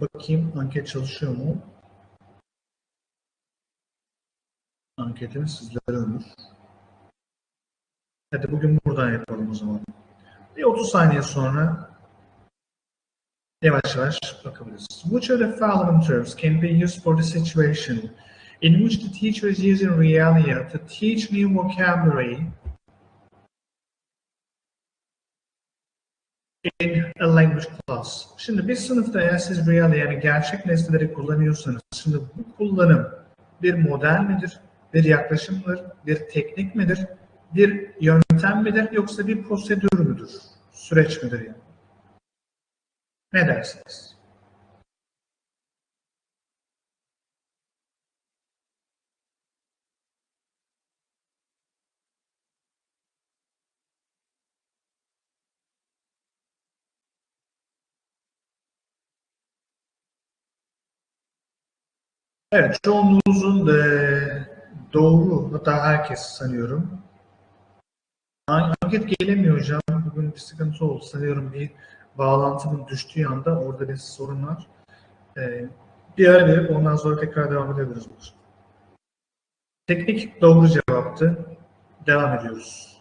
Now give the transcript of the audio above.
Bakayım anket çalışıyor mu? Anketimiz sizlere ömür. Hadi bugün buradan yapalım o zaman. Bir 30 saniye sonra yavaş yavaş bakabiliriz. Which of the following terms can be used for the situation in which the teacher is using realia to teach new vocabulary in a language class? Şimdi bir sınıfta eğer siz realia yani gerçek nesneleri kullanıyorsanız, şimdi bu kullanım bir model midir, bir yaklaşım mıdır, bir teknik midir, bir yöntem midir yoksa bir prosedür müdür, süreç midir yani? Ne dersiniz? Evet, çoğunluğunuzun eee, doğru, hatta herkes sanıyorum. An- Anket gelemiyor hocam. Bugün bir sıkıntı oldu. Sanıyorum bir bağlantının düştüğü anda orada bir sorun var. Eee, bir ara verip ondan sonra tekrar devam edebiliriz. Teknik doğru cevaptı. Devam ediyoruz.